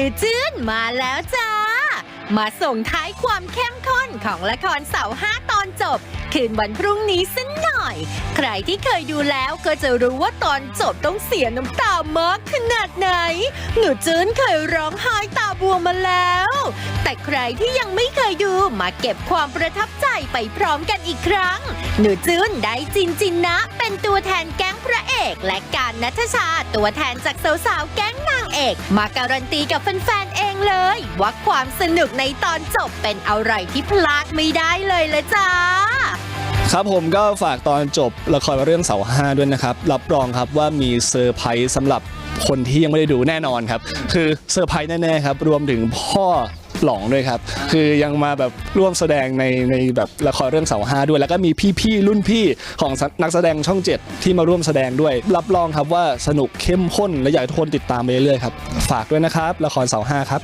จือจื้นมาแล้วจ้า มาส่งท้ายความเข้มข้นของละครเสาห้าตอนจบ คืนวันพรุ่งนี้สักหน่อย ใครที่เคยดูแล้วก็จะรู้ว่าตอนจบต้องเสียน้ำตามากขนาดไหน หนูจื้นเคยร้องไห้ตาบวมมาแล้ว แต่ใครที่ยังไม่เคยดูมาเก็บความประทับใจไปพร้อมกันอีกครั้ง หนูจื้นได้จินจินนะ เป็นตัวแทนแก๊งพระเอก และการนัทชาตัวแทนจากสาวๆแก๊งนา เอกมาการันตีกับแฟนๆเองเลย ว่าความสนุกในตอนจบเป็นอะไรที่พลาดไม่ได้เลยละจ้าครับผมก็ฝากตอนจบละครเรื่องเสาห้าด้วยนะครับ รับรองครับว่ามีเซอร์ไพรส์สำหรับ คนที่ยังไม่ได้ดูแน่นอนครับ คือเซอร์ไพรส์แน่ๆครับ รวมถึงพ่อหลองด้วยครับ คือยังมาแบบร่วมแสดงในในแบบละครเรื่องเสาห้าด้วย แล้วก็มีพี่ๆรุ่นพี่ของนักแสดงช่อง 7 ที่มาร่วมแสดงด้วย รับรองครับว่าสนุกเข้มข้นและอยากให้ทุกคนติดตามไปเรื่อยๆครับ ฝากด้วยนะครับ ละครเสาห้าครับ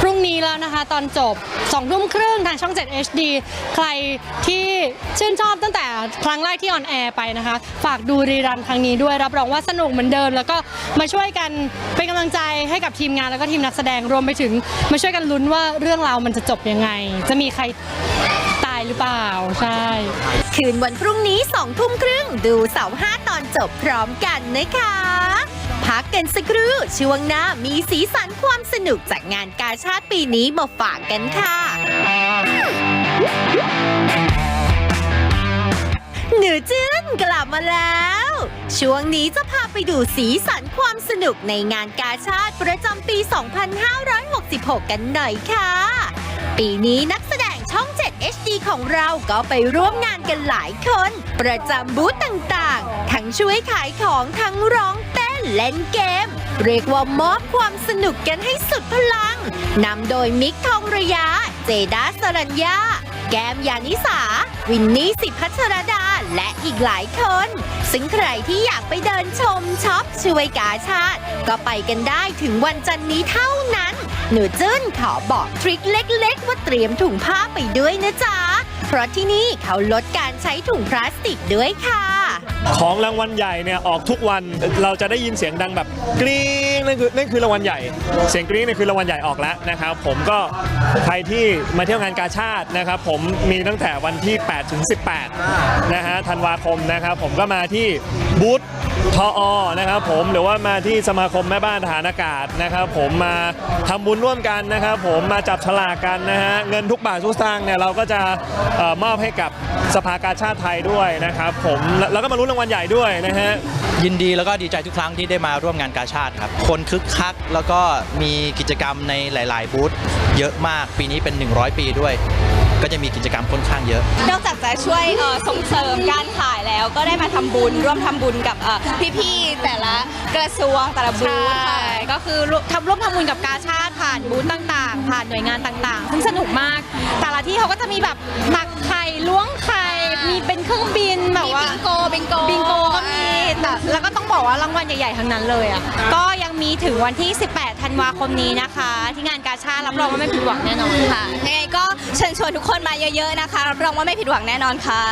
พรุ่งนี้แล้วนะคะตอนจบ2ทุ่มครึ่งทางช่อง 7 HD ใครที่ชื่นชอบตั้งแต่ครั้งแรกที่ออนแอร์ไปนะคะ ฝากดูรีรันครั้งนี้ด้วยรับรองว่าสนุกเหมือนเดิมแล้วก็มาช่วยกันเป็นกำลังใจให้กับทีมงานแล้วก็ทีมนักแสดงรวมไปถึงมาช่วยกันลุ้นว่าเรื่องราวมันจะจบยังไง จะมีใครตายหรือเปล่าใช่ คืนวันพรุ่งนี้สองทุ่มครึ่งดูเสาห้าตอนจบพร้อมกันนะคะ พักกันสักครู่ช่วงหน้ามีสีสันความสนุกจากงานกาชาติปีนี้มาฝากกันค่ะ หนูจื้นกลับมาแล้ว ช่วงนี้จะพาไปดูสีสันความสนุกในงานกาชาติประจำปี 2566 กันหน่อยค่ะ ปีนี้นักแสดงช่อง 7 HD ของเราก็ไปร่วมงานกันหลายคน ประจำบูธต่างๆ ทั้งช่วยขายของทั้งร้องเต้นเล่นเกม เรียกว่ามอบความสนุกกันให้สุดพลังนำโดยมิกทองระยะ เจดาสรัญญา แก้มยานิสา วินนี่สิพัชรดา และอีกหลายคน ซึ่งใครที่อยากไปเดินชมช็อปช่วยกาชาติ ก็ไปกันได้ถึงวันจันทร์นี้เท่านั้น หนูจื้นขอบอกทริคเล็กๆ ว่าเตรียมถุงผ้าไปด้วยนะจ๊ะ เพราะที่นี่เขาลดการใช้ถุงพลาสติกด้วยค่ะ ของรางวัลใหญ่เนี่ยออกทุกวันเราจะได้ยินเสียงดังแบบกรี๊ง นั่นคือนั่นคือรางวัลใหญ่ เสียงกรี๊งเนี่คือรางวัลใหญ่ออกแล้วนะครับ ผมก็ใครที่มาเที่ยวงานกาชาตินะครับ ผมมีตั้งแต่วันที่ 8 ถึง 18 นะฮะธันวาคมนะครับ ผมก็มาที่บูธทออนะครับผมหรือว่ามาที่สมาคมแม่บ้านทหารอากาศนะครับ ผมมาทำบุญร่วมกันนะครับ ผมมาจับฉลากกันนะฮะเงินทุกบาททุกสตางค์เนี่ยเราก็จะออมอบให้กับสภากาชาติไทยด้วยนะครับ ผมแล้วแล้วก็มาลุ้นรางวัลใหญ่ด้วยนะฮะ ยินดีแล้วก็ดีใจทุกครั้งที่ได้มาร่วมงานกาชาติครับ คนคึกคักแล้วก็มีกิจกรรมในหลาย ๆ บูธเยอะมากปีนี้เป็น 100 ปีด้วย ก็จะมีกิจกรรมค่อนข้างเยอะ นอกจากจะช่วยเอ่อส่งเสริมการขายแล้วก็ได้มาทำบุญ ร่วมทำบุญกับเอ่อพี่ ๆ แต่ละกระทรวงแต่ละบูธค่ะก็คือทำร่วมทำบุญกับกาชาติผ่านบูธต่างๆ ผ่านหน่วยงานต่างๆ ซึ่งสนุกมาก แต่ละที่เขาก็จะมีแบบตักไข่ล้วงไข่มีเป็นเครื่องบินแบบมีว่าบิงโกบิงโกบิงโกก็มี แต่แล้วก็ต้องบอกว่ารางวัลใหญ่ๆทั้งนั้นเลยอะก็ยังมีถึงวันที่ 18 ธันวาคมนี้นะคะ ที่งานกาชาติรับรองว่าไม่ผิดหวังแน่นอนค่ะยังไงก็เชิญชวนทุกคนมาเยอะ ๆนะคะรับรองว่าไม่ผิดหวังแน่นอนค่ะ